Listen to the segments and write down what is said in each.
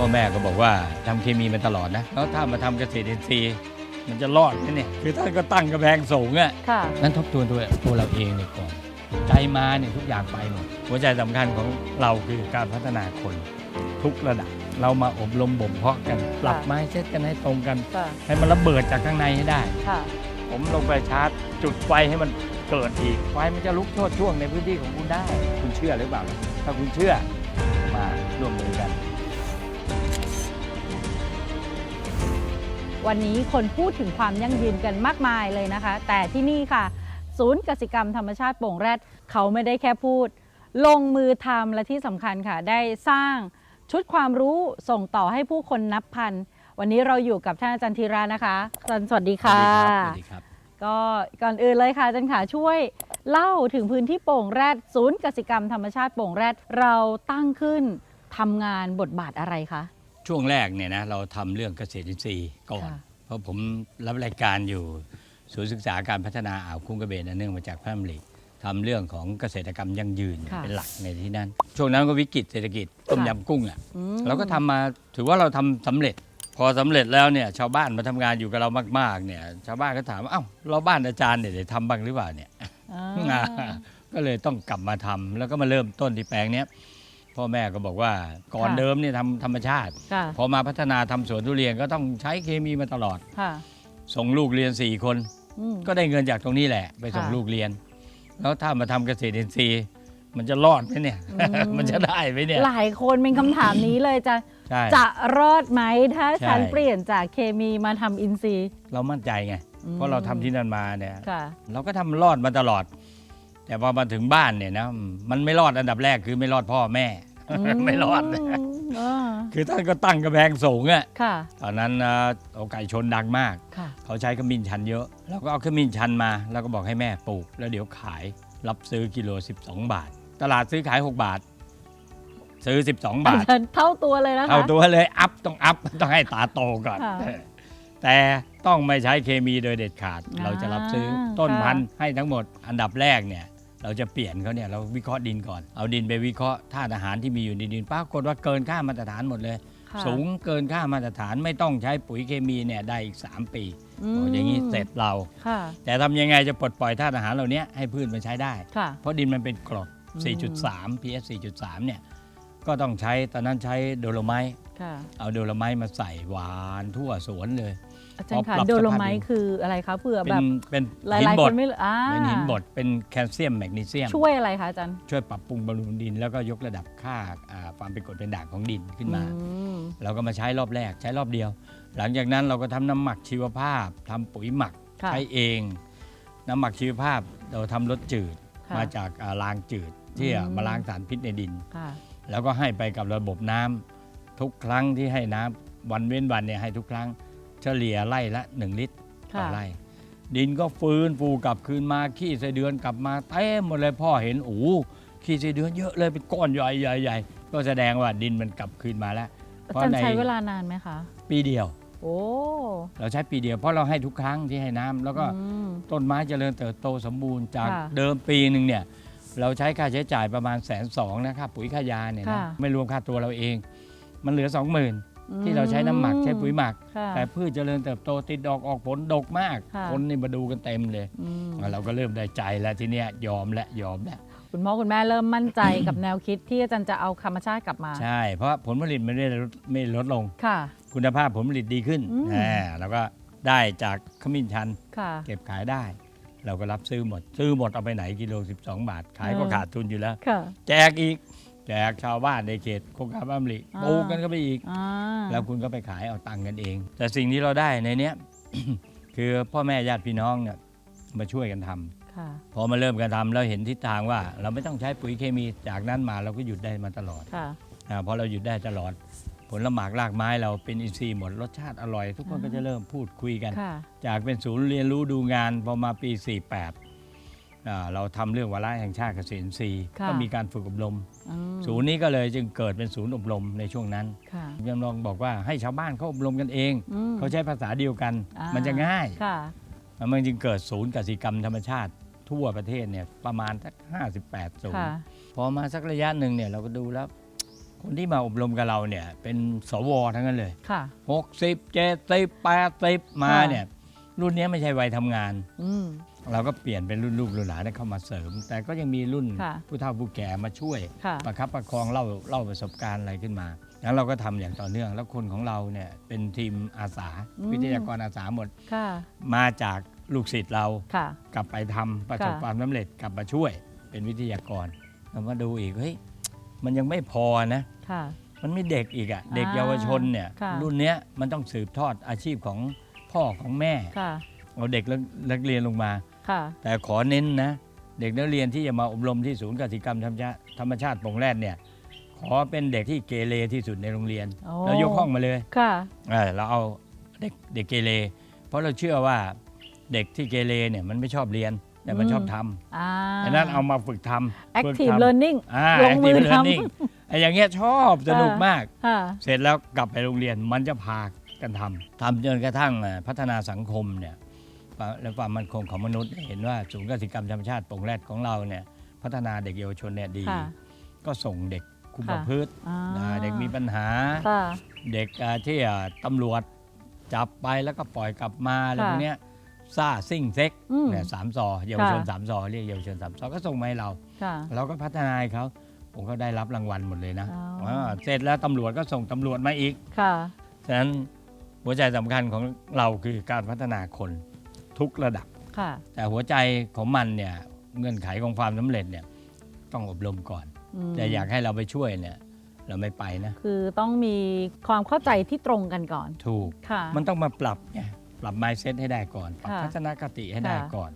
พ่อแม่ก็บอกว่าทำเคมีมาตลอดนะแล้วถ้ามาทำเกษตรอินทรีย์มันจะรอดไหมเนี่ยคือท่านก็ตั้งกระแพงสูงอะค่ะนั้นทบทวนตัวตัวเราเองเนี่ยก่อนใจมาเนี่ยทุกอย่างไปหมดหัวใจสำคัญของเราคือการพัฒนาคนทุกระดับ เรามาอบรมบ่มเพาะกันปรับไม้เซตกันให้ตรงกันค่ะให้มันระเบิดจากข้างในให้ได้ค่ะผมลงไปชาร์จจุดไฟให้มันเกิดอีกไฟมันจะลุกโชดช่วงในพื้นที่ของคุณได้ คุณเชื่อหรือเปล่า ถ้าคุณเชื่อมาร่วมมือกัน วันนี้คนพูดถึงความยั่งยืนกันมากมายเลยนะคะ แต่ที่นี่ค่ะ ศูนย์กสิกรรมธรรมชาติโป่งแรดเขาไม่ได้แค่พูด ลงมือทำและที่สำคัญค่ะ ได้สร้างชุดความรู้ส่งต่อให้ผู้คนนับพัน วันนี้เราอยู่กับท่านอาจารย์ธีรานะคะอาจารย์สวัสดีค่ะ สวัสดีครับ ก็ก่อนอื่นเลยค่ะอาจารย์ขาช่วยเล่าถึงพื้นที่โป่งแรด ศูนย์กสิกรรมธรรมชาติโป่งแรดเราตั้งขึ้นทำงานบทบาทอะไรคะ ช่วงแรกเนี่ยนะเราทำเรื่องเกษตรอินทรีย์ก่อน ค่ะ เพราะผมรับรายการอยู่ศูนย์ศึกษาการพัฒนาอ่าวคุ้งกระเบนอันเนื่องมาจากพระดำริทำเรื่องของเกษตรกรรมยั่งยืนค่ะเป็นหลักในที่นั้น ช่วงนั้นก็วิกฤตเศรษฐกิจต้มค่ะ ยำกุ้งอะ อืม เราก็ทำมาถือว่าเราทำสำเร็จ พอสำเร็จแล้วเนี่ยชาวบ้านมาทำงานอยู่กับเรามาก ๆ เนี่ย ชาวบ้านก็ถามว่าเอ้าเราบ้านอาจารย์เนี่ยได้ทำบ้างหรือเปล่าเนี่ย อ่า ก็เลยต้องกลับมาทำแล้วก็มาเริ่มต้นที่แปลงเนี้ย พ่อแม่ก็บอกว่าก่อนค่ะ เดิมเนี่ยทำธรรมชาติ ค่ะ พอมาพัฒนาทำสวนทุเรียนก็ต้องใช้เคมีมาตลอด ค่ะส่งลูกเรียน 4 คน อืม ก็ได้เงินจากตรงนี้แหละ ไปส่งค่ะลูกเรียน แล้วถ้ามาทำเกษตรอินทรีย์มันจะรอดไหมเนี่ย อืม มันจะได้ไหมเนี่ยหลายคนเป็นคำถามนี้เลยจะใช่ จะรอดไหมถ้าใช่ ฉันเปลี่ยนจากเคมีมาทำอินทรีย์เรามั่นใจไงอืมเพราะเราทำที่นั่นมาเนี่ย ค่ะเราก็ทำรอดมาตลอด แต่พอมาถึงบ้านเนี่ยนะมันไม่รอดอันดับแรกคือไม่รอดพ่อแม่ ไม่รอดมอ่าคือท่านก็ตั้งกระแพงสูงอะค่ะ ตอนนั้นอ่าเอาไก่ชนดังมาก ค่ะ เขาใช้ขมิ้นชันเยอะเราก็เอาขมิ้นชันมา แล้วก็บอกให้แม่ปลูก แล้วเดี๋ยวขายรับซื้อกิโล 12 บาท ตลาดซื้อขาย 6 บาท ซื้อ 12 บาท เท่าตัวเลยนะคะ เท่าตัวเลยอัพต้องอัพต้องให้ตาโตก่อนค่ะแต่ต้องไม่ใช้เคมีโดยเด็ดขาด อ่าเราจะรับซื้อต้นค่ะ พันธุ์ให้ทั้งหมดอันดับแรกเนี่ย เราจะเปลี่ยนเขาเนี่ยเราวิเคราะห์ดินก่อน เอาดินไปวิเคราะห์ธาตุอาหารที่มีอยู่ในดินปรากฏว่าเกินค่ามาตรฐานหมดเลย ค่ะสูงเกินค่ามาตรฐานไม่ต้องใช้ปุ๋ยเคมีเนี่ยได้อีก 3 ปีมโอ้อย่างนี้เสร็จเรา ค่ะ แต่ทำยังไงจะปลดปล่อยธาตุอาหารเหล่านี้ให้พืชมันใช้ได้ ค่ะ เพราะดินมันเป็นกรด อืม 4.3 pH 4.3 เนี่ยก็ต้องใช้ตอนนั้นใช้โดโลไมต์ค่ะ เอาโดโลไมต์มาใส่หวานทั่วสวนเลย อาจารย์พอค่ะปรับโดโลสภาพไมดิต์นคืออะไรคะเผื่อเป็แบนบเป็นหหินลายบๆคดนไม่รู้อ่าเป็นหินบดเป็นแคลเซียมแมกนีเซียม ช่วยอะไรคะอาจารย์ช่วยปรับปรุงบำรุงดิน แล้วก็ยกระดับค่าอ่าความเป็นกรดเป็นด่างของดินขึ้นมา อืมเราก็มาใช้รอบแรกใช้รอบเดียว หลังจากนั้นเราก็ทำน้ำหมักชีวภาพทำปุ๋ยหมักค่ะ ใช้เอง น้ำหมักชีวภาพเราทำรสจืดค่ะมาจากอ่าล้างจืดที่อืม มาล้างสารพิษในดิน ค่ะ แล้วก็ให้ไปกับระบบน้ำทุกครั้งที่ให้น้ำวันเว้นวันเนี่ยให้ทุกครั้ง เฉลี่ยไล่ละ 1 ลิตรต่อค่ะไร่ ดินก็ฟื้นฟูกลับคืนมาขี้ไส้เดือนกลับมาเต็มหมดเลยพ่อเห็นโอ้โหขี้ไส้เดือนเยอะเลยเป็นก้อนใหญ่ใหญ่ใหญ่ก็แสดงว่าดินมันกลับคืนมาแล้วอาจารย์ใช้เวลานานไหมคะ ปีเดียว โอ้เราใช้ปีเดียวเพราะเราให้ทุกครั้งที่ให้น้ำแล้วก็อืมต้นไม้เจริญเติบโตสมบูรณ์จากค่ะเดิมปีหนึ่งเนี่ยเราใช้ค่าใช้จ่ายประมาณแสนสองนะค่าปุ๋ยค่ายาเนี่ยนะค่ะไม่รวมค่าตัวเราเอง มันเหลือสองหมื่น ที่เราใช้น้ำหมักใช้ปุ๋ยหมัก ค่ะ แต่พืชเจริญเติบโตติดดอกออกผลดกมาก ค่ะ คนนี่มาดูกันเต็มเลยอืมเราก็เริ่มได้ใจแล้วทีเนี้ยยอมและยอมแล้วคุณพ่อคุณแม่เริ่มมั่นใจกับแนวคิดที่อาจารย์จะเอาธรรมชาติกลับมา ใช่ เพราะผลผลิตไม่ได้ลดไม่ลดลง ค่ะ คุณภาพผลผลิตดีขึ้นอืม อ่าแล้วก็ได้จากขมิ้นชัน ค่ะ เก็บขายได้ เราก็รับซื้อหมด ซื้อหมดเอาไปไหนกิโล 12 บาท ขายก็เออ ขาดทุนอยู่แล้ว ค่ะ แจกอีก แจกชาวบ้านในเขตโครงการบ้านมะลิอ่า ปลูกกันก็ไปอีก อ่าแล้วคุณก็ไปขายเอาตังค์กันเอง แต่สิ่งที่เราได้ในเนี้ย คือพ่อแม่ญาติพี่น้องเนี่ยมาช่วยกันทำค่ะ พอมาเริ่มกันทำแล้วเห็นทิศทางว่า เราไม่ต้องใช้ปุ๋ยเคมีจากนั้นมาเราก็หยุดได้มาตลอดค่ะ อาพอเราหยุดได้ตลอด ผลละหมากรากไม้เราเป็นอินทรีย์หมดรสชาติอร่อย ทุกคนอ่าก็จะเริ่มพูดคุยกัน ค่ะ จากเป็นศูนย์เรียนรู้ดูงานพอมาปี 48 อ่าเราทำเรื่องวาระแห่งชาติเกษตรอินทรีย์ค่ะ ก็มีการฝึกอบรม อืมศูนย์นี้ก็เลยจึงเกิดเป็นศูนย์อบรมในช่วงนั้นค่ะยังลองบอกว่าให้ชาวบ้านเขาอบรมกันเอง อืม เขาใช้ภาษาเดียวกัน อ่ามั มันจะง่าย ค่ะ มันจึงเกิดศูนย์กสิกรรมธรรมชาติทั่วประเทศเนี่ยประมาณสัก58ศูนย์ค่ะพอมาสักระยะหนึ่งเนี่ยเราก็ดูแล้ว คนที่มาอบรมกับเราเนี่ยเป็นสวทั้งนั้นเลย ค่ะหกสิบเจ็ดสิบแปดสิบมาค่ะ เนี่ยรุ่นนี้ไม่ใช่วัยทำงาน อืม เราก็เปลี่ยนเป็นรุ่นลูกรุ่นหลานให้เข้ามาเสริม แต่ก็ยังมีรุ่นค่ะผู้เฒ่าผู้แก่มาช่วย ค่ะ ประคับประคองเล่าเล่าประสบการณ์อะไรขึ้นมา แล้วเราก็ทำอย่างต่อเนื่อง แล้วคนของเราเนี่ยเป็นทีมอาสาอืมวิทยากรอาสาหมด ค่ะ มาจากลูกศิษย์เราค่ะ กลับไปทำประสบค่ะ ความสำเร็จกลับมาช่วยเป็นวิทยากรเรามาดูอีกเฮ้ยมันยังไม่พอนะ ค่ะ มันไม่เด็กอีกอะ่ะเด็กอ่าเยาวชนเนี่ยค่ะ รุ่นเนี้ยมันต้องสืบทอดอาชีพของพ่อของแม่ค่ะ เอาเด็กนักเรียนลงมา ค่ะแต่ขอเน้นนะ เด็กนักเรียนที่จะมาอบรมที่ศูนย์กสิกรรมธรรมชาติธรรมชาติโปร่งแรดเนี่ยขอเป็นเด็กที่เกเรที่สุดในโรงเรียนโอ้เรายกห้องมาเลยค่ะเออเราเอาเด็กเด็กเกเรเพราะเราเชื่อว่าเด็กที่เกเรเนี่ยมันไม่ชอบเรียนแต่มันอืมชอบทำอ่าดังนั้นเอามาฝึกทำฝึก active ทำ learning อ่าลงมือ active ทำ learning ไอ้อย่างเงี้ยชอบสนุกมากค่ะเสร็จแล้วกลับไปโรงเรียนมันจะพากันทำทำจนกระทั่งเอ่อพัฒนาสังคมเนี่ย และความมั่นคงของมนุษย์ เห็นว่าศูนย์กสิกรรมธรรมชาติโปร่งแรดของเราเนี่ยพัฒนาเด็กเยาวชนเนี่ยดี ค่ะ ก็ส่งเด็กคุมปค่ะระพฤติอ่าอ่าเด็กมีปัญหา ค่ะ เด็กอ่าที่อ่าตำรวจจับไปแล้วก็ปล่อยกลับมาอะไรค่ะพวกเนี้ยซ่าซิ่งเซ็กอืมเนี่ยสามซอเยาวชนค่ะ สามซอเรียกเยาวชนสามซอก็ส่งมาให้เรา ค่ะ เราก็พัฒนาให้เขาผมก็ได้รับรางวัลหมดเลยนะอ๋ออ่าเสร็จแล้วตำรวจก็ส่งตำรวจมาอีก ค่ะ ฉะนั้นหัวใจสำคัญของเราคือการพัฒนาคน ทุกระดับ ค่ะแต่หัวใจของมันเนี่ยเงื่อนไขของความสำเร็จเนี่ยต้องอบรมก่อนมแต่อยากให้เราไปช่วยเนี่ยเราไม่ไปนะ คือต้องมีความเข้าใจที่ตรงกันก่อน ถูก ค่ะ มันต้องมาปรับไงปรับ mindset ให้ได้ก่อน ปรับค่ะทัศนคติให้ได้ค่ะ ก่อน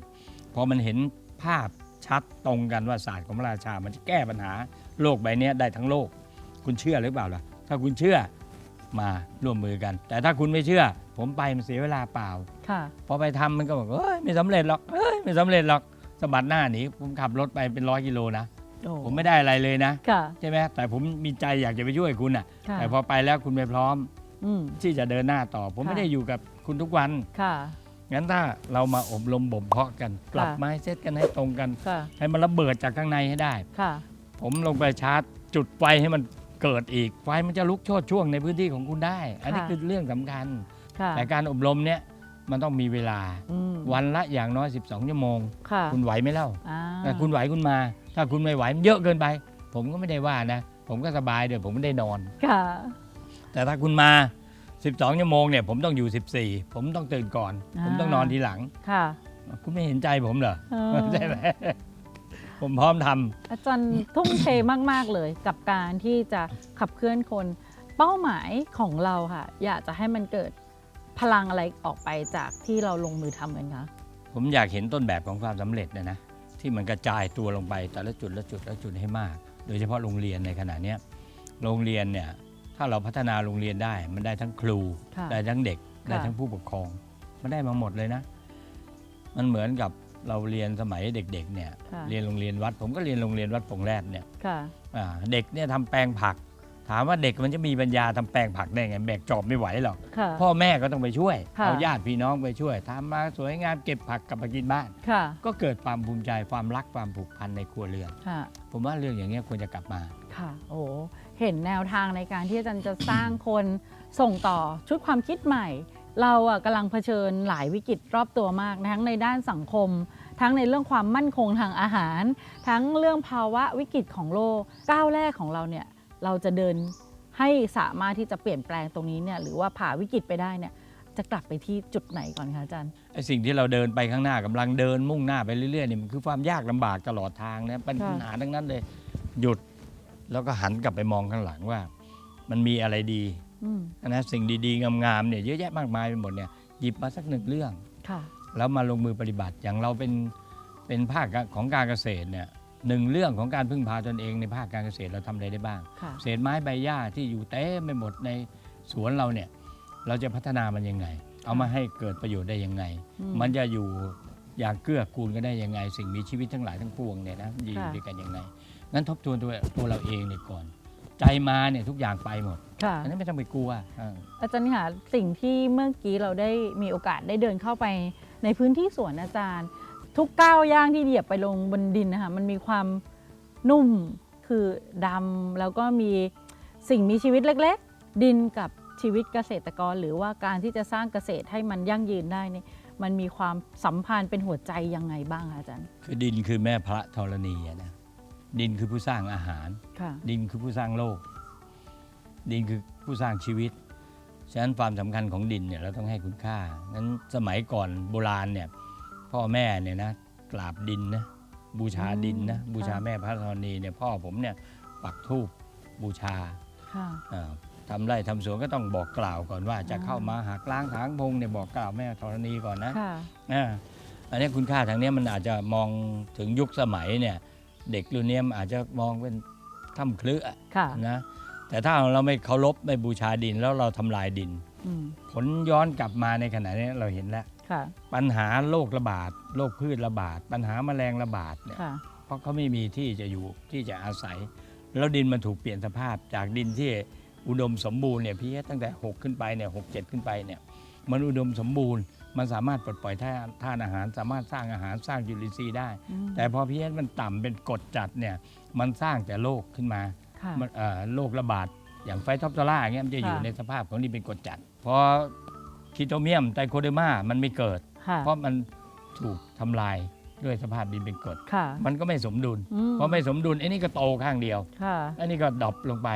พอมันเห็นภาพชัดตรงกันว่าศาสตร์ของพระราชา มันจะแก้ปัญหาโลกใบเนี้ยได้ทั้งโลก คุณเชื่อหรือเปล่าล่ะ ถ้าคุณเชื่อ มาร่วมมือกัน แต่ถ้าคุณไม่เชื่อ ผมไปมันเสียเวลาเปล่า ค่ะ พอไปทำมันก็บอกเอ้ยไม่สำเร็จหรอกเอ้ยไม่สำเร็จหรอกสะบัดหน้าหนีผมขับรถไปเป็นร้อยกิโลนะ โอ้ผมไม่ได้อะไรเลยนะ ค่ะ ใช่ไหมแต่ผมมีใจอยากจะไปช่วยคุณอะ ค่ะ แต่พอไปแล้วคุณไม่พร้อมอืม ที่จะเดินหน้าต่อ ผมค่ะ ไม่ได้อยู่กับคุณทุกวัน ค่ะ งั้นถ้าเรามาอบรมบ่มเพาะกัน ปรับค่ะ ไม้เซตกันให้ตรงกัน ค่ะ ให้มันระเบิดจากข้างในให้ได้ ค่ะ ผมลงไปชาร์จจุดไฟให้มัน เกิดอีกไฟมันจะลุกโชดช่วงในพื้นที่ของคุณได้ อันนี้ค่ะคือเรื่องสำคัญค่ะแต่การอบรมเนี่ยมันต้องมีเวลาอืมวันละอย่างน้อย 12 ชั่วโมงค่ะคุณไหวไหมเล่าอ่าถ้าคุณไหวคุณมา ถ้าคุณไม่ไหวมันเยอะเกินไป ผมก็ไม่ได้ว่านะ ผมก็สบายเดี๋ยวผมไม่ได้นอนค่ะแต่ถ้าคุณมา 12 ชั่วโมงเนี่ยผมต้องอยู่ 14 ผมต้องตื่นก่อน ผมต้องนอนทีหลังค่ะคุณไม่เห็นใจผมเหรอเออใช่ไหม ผมพร้อมทำ อาจารย์ทุ่มเทมาก ๆ เลยกับการที่จะขับเคลื่อนคนเป้าหมายของเราค่ะ อยากจะให้มันเกิดพลังอะไรออกไปจากที่เราลงมือทำกันคะผมอยากเห็นต้นแบบของความสำเร็จเนยนะที่มันกระจายตัวลงไปแต่ละจุดละจุดละจุดให้มาก โดยเฉพาะโรงเรียนในขณะเนี้ยโรงเรียนเนี่ยถ้าเราพัฒนาโรงเรียนได้ มันได้ทั้งครู ค่ะ ได้ทั้งเด็กค่ะได้ทั้งผู้ปกครอง มันได้มาหมดเลยนะ มันเหมือนกับ เราเรียนสมัยเด็กๆเนี่ยค่ะ เรียนโรงเรียนวัด ผมก็เรียนโรงเรียนวัดปงแรดเนี่ยค่ะ อ่าเด็กเนี่ยทำแปลงผัก ถามว่าเด็กมันจะมีปัญญาทำแปลงผักได้ไงแบกจอบไม่ไหวหรอก ค่ะ พ่อแม่ก็ต้องไปช่วย ค่ะ เอาญาติพี่น้องไปช่วยทำมาสวยงามเก็บผักกลับมากินบ้าน ค่ะก็เกิดความภูมิใจความรักความผูกพันในครัวเรือน ค่ะ ผมว่าเรื่องอย่างเงี้ยควรจะกลับมา ค่ะ โอ้เห็นแนวทางในการที่อาจารย์จะสร้างคนส่งต่อชุดความคิดใหม่ เราอะกำลังเผชิญหลายวิกฤตรอบตัวมากทั้งในด้านสังคม ทั้งในเรื่องความมั่นคงทางอาหาร ทั้งเรื่องภาวะวิกฤตของโลกก้าวแรกของเราเนี่ยเราจะเดินให้สามารถที่จะเปลี่ยนแปลงตรงนี้เนี่ยหรือว่าผ่าวิกฤตไปได้เนี่ยจะกลับไปที่จุดไหนก่อนคะอาจารย์ไอสิ่งที่เราเดินไปข้างหน้ากำลังเดินมุ่งหน้าไปเรื่อยๆเนี่ยมันคือความยากลำบากตลอดทางนะปัญหาทั้งนั้นเลยหยุดแล้วก็หันกลับไปมองข้างหลังว่า มันมีอะไรดี นะสิ่งดีๆ งามๆเนี่ยเยอะแยะมากมายไปหมดเนี่ยหยิบมาสักหนึ่งเรื่องค่ะแล้วมาลงมือปฏิบัติอย่างเราเป็นเป็นภาคของการเกษตรเนี่ยหนึ่งเรื่องของการพึ่งพาตนเองในภาคการเกษตรเราทำอะไรได้บ้างค่ะเศษไม้ใบหญ้าที่อยู่เต็มไปหมดในสวนเราเนี่ยเราจะพัฒนามันยังไง เอามาให้เกิดประโยชน์ได้ยังไงอืมันจะอยู่อย่างเกื้อกูลกันได้ยังไง สิ่งมีชีวิตทั้งหลายทั้งปวงเนี่ยนะอยู่ค่ะด้วยกันยังไงงั้นทบทวนตัวตัวเราเองเนี่ยก่อน ใจมาเนี่ยทุกอย่างไปหมดค่ะอันนี้ไม่ต้องไปกลัวอ่า อาจารย์ค่ะสิ่งที่เมื่อกี้เราได้มีโอกาสได้เดินเข้าไปในพื้นที่สวนอาจารย์ ทุกก้าวย่างที่เหยียบไปลงบนดินนะคะมันมีความนุ่มคือดำแล้วก็มีสิ่งมีชีวิตเล็ก ๆ ดินกับชีวิตเกษตรกร หรือว่าการที่จะสร้างเกษตรให้มันยั่งยืนได้นี่มันมีความสัมพันธ์เป็นหัวใจยังไงบ้างคะอาจารย์ คือดินคือแม่พระธรณีอะนะ ดินคือผู้สร้างอาหาร ค่ะ ดินคือผู้สร้างโลก ดินคือผู้สร้างชีวิต ฉะนั้นความสำคัญของดินเนี่ยเราต้องให้คุณค่างั้นสมัยก่อนโบราณเนี่ยพ่อแม่เนี่ยนะกราบดินนะบูชาดินนะอืมบูชาค่ะ แม่พระธรณีเนี่ยพ่อผมเนี่ยปักธูปบูชาค่ะอ่าทำไร่ทำสวนก็ต้องบอกกล่าวก่อนว่า จะอ่า เข้ามาหักล้างถางพงเนี่ยบอกกล่าวแม่ธรณีก่อนนะ ค่ะ อ่าอันนี้คุณค่าทางเนี้ยมันอาจจะมองถึงยุคสมัยเนี่ย เด็กรุ่นเนี้ยมันอาจจะมองเป็นถ้ำคลึอะค่ะนะแต่ถ้าเราไม่เคารพไม่บูชาดินแล้วเราทำลายดิน อืมผลย้อนกลับมาในขณะนี้เราเห็นแล้ว ค่ะปัญหาโรคระบาดโรคพืชระบาด ปัญหาแมลงระบาดเนี่ยค่ะ เพราะเขาไม่มีที่จะอยู่ที่จะอาศัย แล้วดินมันถูกเปลี่ยนสภาพจากดินที่อุดมสมบูรณ์เนี่ยพีเอตั้งแต่ 6 ขึ้นไปเนี่ยหกเจ็ดขึ้นไปเนี่ยมันอุดมสมบูรณ์ มันสามารถปลดปล่อยธาตุธาตุอาหาร สามารถสร้างอาหารสร้างจุลินทรีย์ได้อืมแต่พอพีเอมันต่ำเป็นกรดจัดเนี่ยมันสร้างแต่โรคขึ้นมาค่ะมันเอ่อโรคระบาดอย่างไฟท็อปซาร่าอย่างเงี้ยมันจะอยู่ค่ะในสภาพของดินเป็นกรดจัดพอคีโตเมียมไตโคเดอร์มามันไม่เกิดค่ะเพราะมันถูกทำลายด้วยสภาพดินเป็นกรดค่ะมันก็ไม่สมดุลอืพอไม่สมดุลไอ้นี่ก็โตข้างเดียวค่ะอันนี้ก็ดรอปลงไป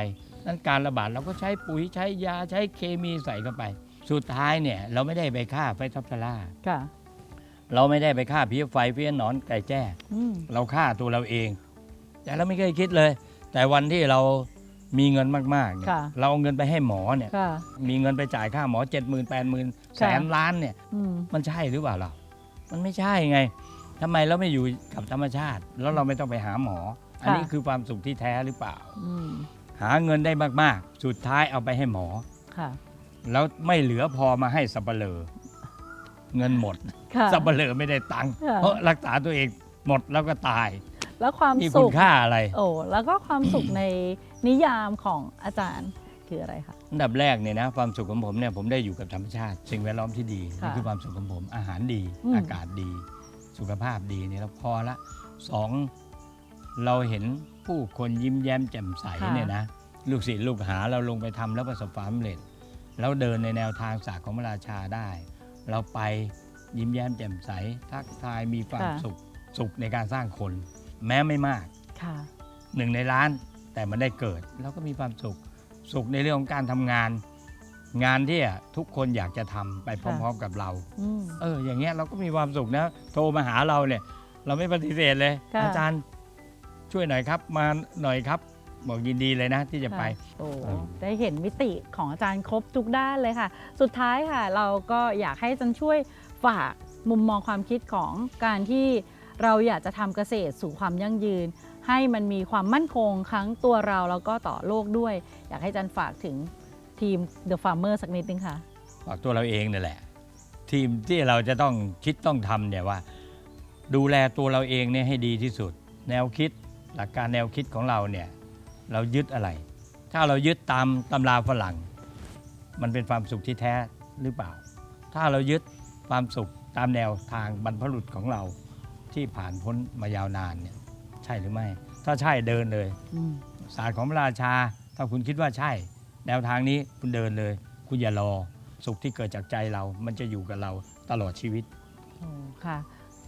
นั้นการระบาดเราก็ใช้ปุ๋ยใช้ยาใช้เคมีใส่เข้าไป สุดท้ายเนี่ยเราไม่ได้ไปฆ่าไฟท็อปซาร่าค่ะ เราไม่ได้ไปฆ่าเพี้ยไฟเพี้ยหนอนไก่แจ้ อืม เราฆ่าตัวเราเอง แต่เราไม่เคยคิดเลย แต่วันที่เรามีเงินมากๆเนี่ยค่ะ เราเอาเงินไปให้หมอเนี่ย ค่ะ มีเงินไปจ่ายค่าหมอ 7 0 0 0 0 8 0 0 0 0แสนล้านเนี่ย อืม มันใช่หรือเปล่าเรามันไม่ใช่ไงทำไมเราไม่อยู่กับธรรมชาติ แล้วเราไม่ต้องไปหาหมอ อันนี้คือความสุขที่แท้หรือเปล่า อืม หาเงินได้มากๆ สุดท้ายเอาไปให้หมอ ค่ะ แล้วไม่เหลือพอมาให้สับเปลอเงินหมดค่ะ สับเปลอไม่ได้ตังค์ค่ะ เพราะรักษาตัวเองหมดแล้วก็ตาย แล้วความมีสุคุณข ค่าอะไรโอ้แล้วก็ความสุขในนิยามของอาจารย์คืออะไรคะ อันดับแรกเนี่ยนะความสุขของผมเนี่ยผมได้อยู่กับธรรมชาติ สิ่งแวดล้อมที่ดีค่ะนี่คือความสุขของผมอาหารดีอืม อากาศดี สุขภาพดีเนี่ยเราพอละสองเราเห็นผู้คนยิ้มแย้มแจ่มใสเนี่ยนะลูกศิษย์ลูกหาเราลงไปทำแล้วประสบความสำเร็จ แล้วเดินในแนวทางศาสตร์ของพระราชาได้ เราไปยิ้มแย้มแจ่มใส ทักทายมีความค่ะ สุขสุขในการสร้างคน แม้ไม่มากค่ะ หนึ่งในล้าน แต่มันได้เกิดแล้วก็มีความสุขสุขในเรื่องของการทำงาน งานที่ทุกคนอยากจะทำไปพค่ะร้อมๆกับเรา อืม เอออย่างเงี้ยเราก็มีความสุขนะ โทรมาหาเราเนี่ย เราไม่ปฏิเสธเลย ค่ะ อาจารย์ช่วยหน่อยครับ มาหน่อยครับ บอกยินดีเลยนะที่จะไปค่ะโอ้เออได้เห็นมิติของอาจารย์ครบทุกด้านเลยค่ะ สุดท้ายค่ะ เราก็อยากให้อาจารย์ช่วยฝากมุมมองความคิดของการที่เราอยากจะทำเกษตรสู่ความยั่งยืน ให้มันมีความมั่นคงทั้งตัวเราแล้วก็ต่อโลกด้วย อยากให้อาจารย์ฝากถึงทีม The Farmer สักนิดนึงค่ะ ฝากตัวเราเองนั่นแหละ ทีมที่เราจะต้องคิดต้องทำเนี่ยว่า ดูแลตัวเราเองเนี่ยให้ดีที่สุด แนวคิดหลักการแนวคิดของเราเนี่ย เรายึดอะไร ถ้าเรายึดตามตำราฝรั่ง มันเป็นความสุขที่แท้หรือเปล่า ถ้าเรายึดความสุขตามแนวทางบรรพบุรุษของเราที่ผ่านพ้นมายาวนานเนี่ยใช่หรือไม่ ถ้าใช่เดินเลยอืมศาสตร์ของพระราชา ถ้าคุณคิดว่าใช่ แนวทางนี้คุณเดินเลย คุณอย่ารอสุขที่เกิดจากใจเรา มันจะอยู่กับเราตลอดชีวิตโอ้ค่ะ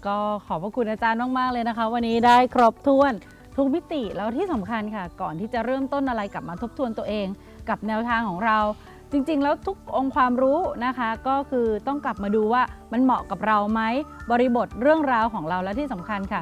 ก็ขอบพระคุณอาจารย์มาก ๆ เลยนะคะ วันนี้ได้ครบถ้วน ทุกมิติแล้วที่สำคัญค่ะ ก่อนที่จะเริ่มต้นอะไรกลับมาทบทวนตัวเอง กับแนวทางของเรา จริง ๆ แล้วทุกองค์ความรู้นะคะ ก็คือต้องกลับมาดูว่ามันเหมาะกับเราไหมบริบทเรื่องราวของเราและที่สำคัญค่ะ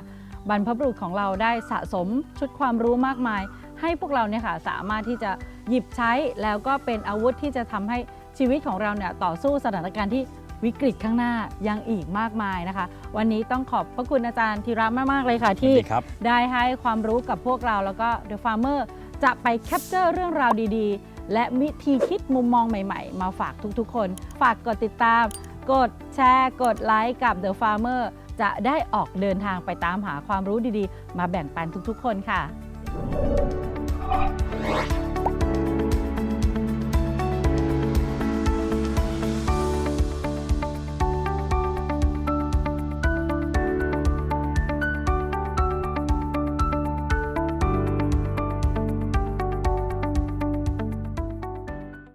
บรรพบุรุษของเราได้สะสมชุดความรู้มากมาย ให้พวกเราเนี่ยค่ะสามารถที่จะหยิบใช้แล้วก็เป็นอาวุธที่จะทำให้ชีวิตของเราเนี่ยต่อสู้สถานการณ์ที่ วิกฤตข้างหน้ายังอีกมากมายนะคะ วันนี้ต้องขอบพระคุณอาจารย์ธีระมาก ๆ เลยค่ะ ที่ครับได้ให้ความรู้กับพวกเราแล้วก็ The Farmer จะไปแคปเจอร์เรื่องราวดีๆ และวิธีคิดมุมมองใหม่ๆ มาฝากทุกๆ คน ฝากกดติดตาม กดแชร์ กดไลค์กับ The Farmer จะได้ออกเดินทางไปตามหาความรู้ดีๆ มาแบ่งปันทุกๆ คนค่ะ